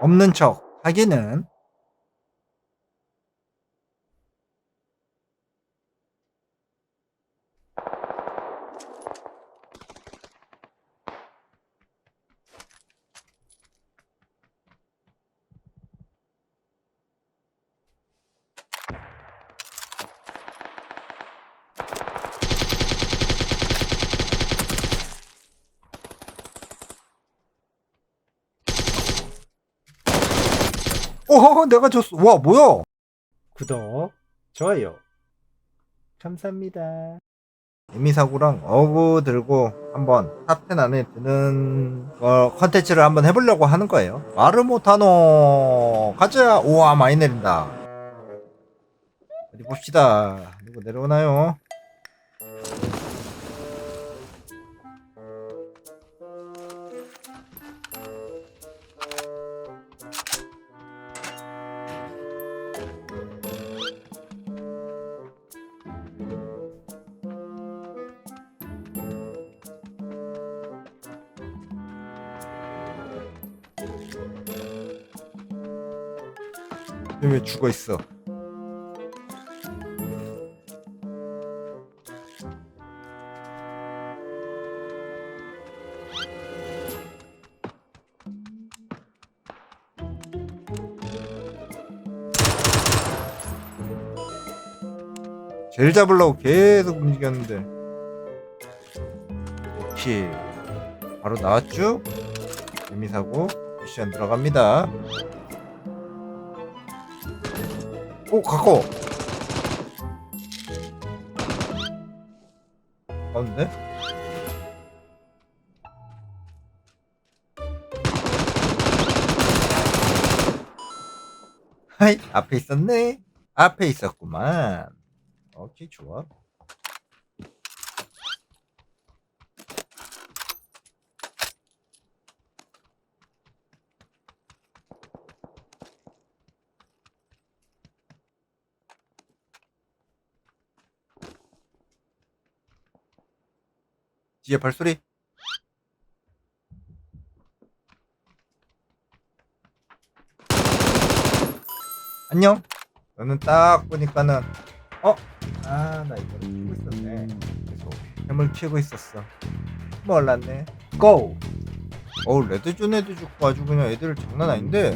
없는 척 하기는 오 내가 졌어. 와 뭐야? 구독 좋아요. 감사합니다. 에미사구랑 어구 들고 한번 탑10 안에 드는 어, 컨텐츠를 한번 해보려고 하는 거예요. 못하노 가자! 우와 많이 내린다. 어디 봅시다. 누구 내려오나요 왜 죽어 있어? 젤 잡으려고 계속 움직였는데. 키 바로 나왔죠? 재미사고. 미션 들어갑니다 오 가까워. 가운데? 하이 앞에 있었네. 앞에 있었구만. 오케이 좋아 뒤에 발소리. 안녕. 너는 딱 보니까는 어? 아 나 이거 키고 있었네. 계속 햄을 키고 있었어. 몰랐네. 고! 어우 레드존 애도 죽고 아주 그냥 애들 장난 아닌데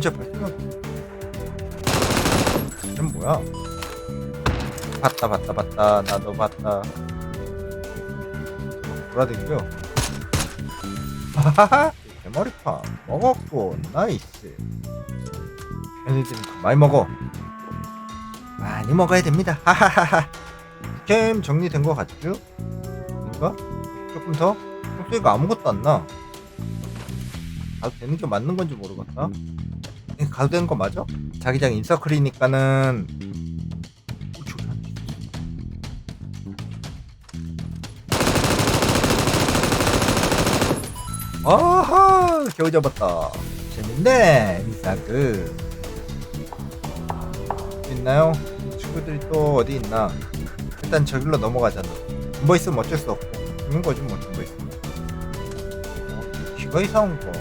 진짜 발소리가 쟤 뭐야? 봤다 봤다 봤다. 나도 봤다. 돌아다니고요? 하하하! 대머리판 먹었고. 나이스. 얘네들은 많이 먹어. 많이 먹어야 됩니다. 하하하하. 캠 정리된 거 같죠? 뭔가? 조금 더? 소리가 아무것도 안나. 가도 되는 게 맞는 건지 모르겠다. 예, 가도 되는 거 맞아? 자기장 인서클이니까는. 아하 겨우 잡았다. 재밌네 이사그. 있나요? 친구들이 또 어디 있나? 일단 저길로 넘어가잖아 뭐 있으면 어쩔 수 없고. 있는 거지 뭐뭐 있으면. 어, 귀가 이상한 거.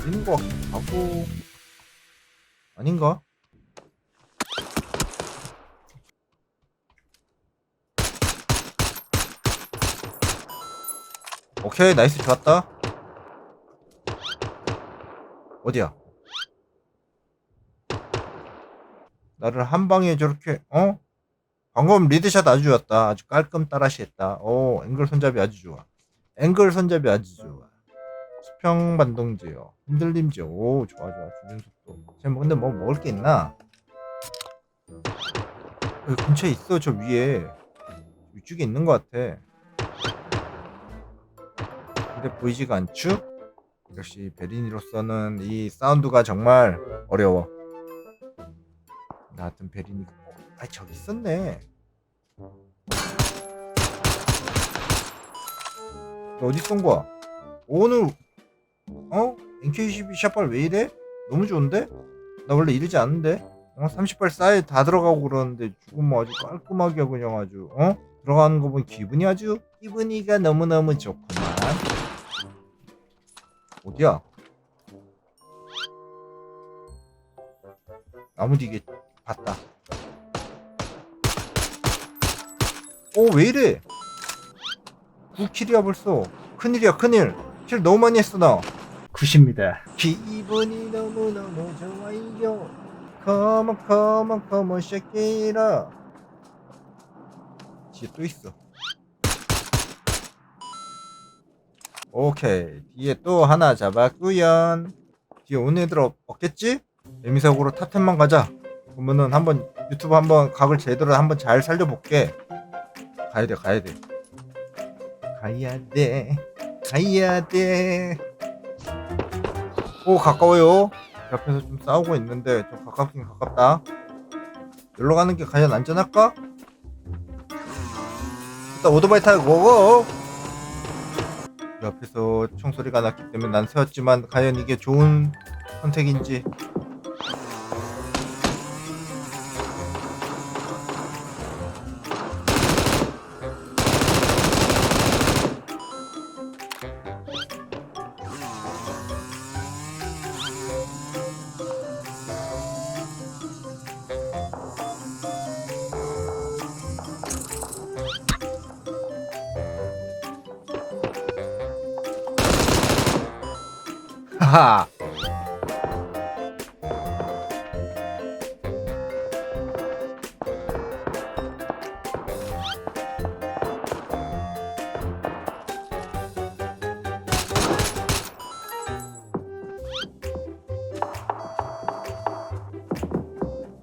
들리는 거 같기도 하고 아닌가? 오케이 나이스 좋았다. 어디야? 나를 한 방에 저렇게 어? 방금 리드샷 아주 좋았다. 아주 깔끔 따라시 했다. 오 앵글 손잡이 아주 좋아. 앵글 손잡이 아주 좋아 수평 반동제요 흔들림제 오 좋아 좋아 주변 속도 쟤뭐 근데 뭐 먹을 게 있나 여기 근처에 있어 저 위에 위쪽에 있는 것 같아 근데 보이지가 않죠? 역시 베린이로서는 이 사운드가 정말 어려워. 나 같은 베린이가 어, 아 저기 있었네. 너 어디 쏜 거야? 오늘 어? NK22 샷발 왜 이래? 너무 좋은데? 나 원래 이러지 않는데? 어? 30발 싸이 다 들어가고 그러는데 죽으면 아주 깔끔하게 그냥 아주 어? 들어가는 거 보면 기분이 아주 기분이가 너무너무 좋구만 어디야? 나무 뒤에 봤다 오 왜 이래 9킬이야 벌써 큰일이야 큰일 킬 너무 많이 했어 나 굿입니다. 기분이 너무너무 좋아요 컴온 컴온 컴온 쉐키라. 뒤에 또 있어. 오케이. 뒤에 또 하나 잡았구요 뒤에 온 애들 없, 없겠지? 에미사고로 탑10만 가자. 그러면은 한번 유튜브 한번 각을 제대로 한번 잘 살려볼게. 가야 돼 가야 돼. 가야 돼. 가야 돼 오 가까워요. 옆에서 좀 싸우고 있는데 좀 가깝긴 가깝다. 여기로 가는 게 과연 안전할까? 일단 오토바이 타고 고고 옆에서 총소리가 났기 때문에 난 세웠지만 과연 이게 좋은 선택인지 하하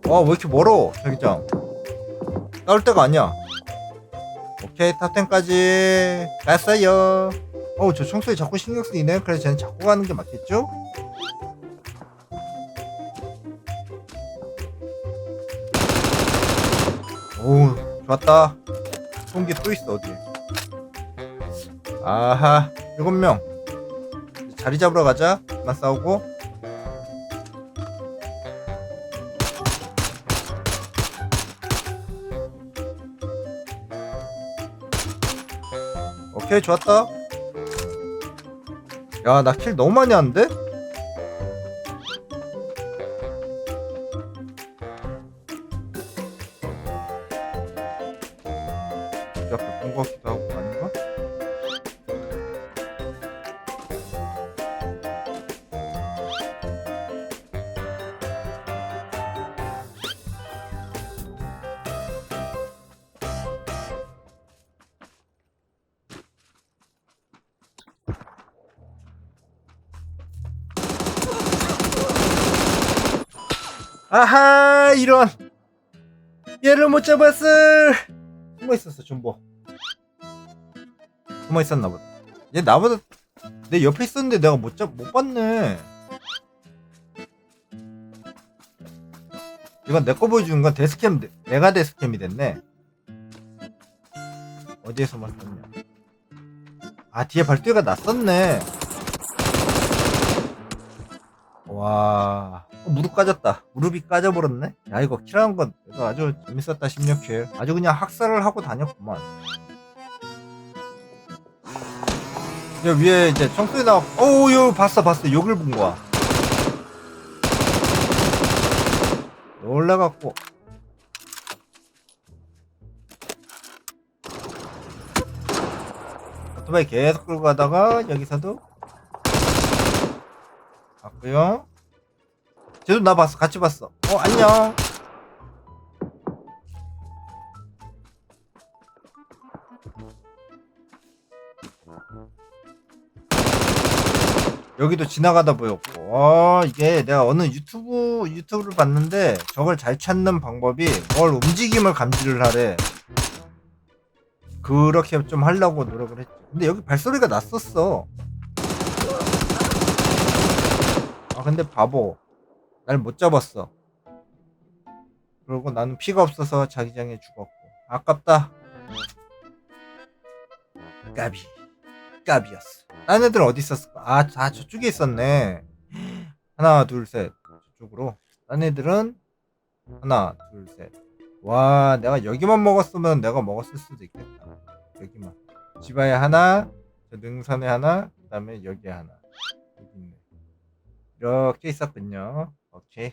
와, 왜 이렇게 멀어, 자기장. 싸울 때가 아니야. 오케이, 탑10까지 갔어요. 어우, 저 청소에 자꾸 신경 쓰이네. 그래서 쟤는 자꾸 가는 게 맞겠죠? 오우, 좋았다. 총기 또 있어, 어디. 아하, 일곱 명. 자리 잡으러 가자. 그만 싸우고. 오케이 좋았다 야 나 킬 너무 많이 하는데? 옆에 본거 같기도 하고 아닌 아하 이런. 얘를 못 잡았어 숨어 있었어 존버. 숨어 있었나 보다. 얘 나보다 내 옆에 있었는데 내가 못 잡 못 봤네. 이건 내 거 보여주는 건 데스캠 내가 데스캠이 됐네. 어디에서만 썼냐? 아 뒤에 발소리가 났었네. 와 어, 무릎 까졌다. 무릎이 까져버렸네. 야 이거 킬하는 건 이거 아주 재밌었다 16킬 아주 그냥 학살을 하고 다녔구만. 여 위에 이제 청소리 나와 요 봤어 봤어. 욕을 본 거야. 놀래갖고. 오토바이 계속 끌고 가다가 여기서도 봤고요 쟤도 나 봤어. 같이 봤어. 어 안녕. 여기도 지나가다 보였고. 어 이게 내가 어느 유튜브 유튜브를 봤는데 저걸 잘 찾는 방법이 뭘 움직임을 감지를 하래. 그렇게 좀 하려고 노력을 했지. 근데 여기 발소리가 났었어. 아 근데 바보 날 못 잡았어. 그리고 나는 피가 없어서 자기장에 죽었고. 아깝다. 까비. 까비였어. 딴 애들 어디 있었을까? 아 다 저쪽에 있었네. 하나 둘 셋. 저쪽으로. 딴 애들은 하나 둘 셋 와 내가 여기만 먹었으면 내가 먹었을 수도 있겠다. 여기만. 지바에 하나 저 능선에 하나 그 다음에 여기에 하나. 여기 있네. 이렇게 있었군요 오케이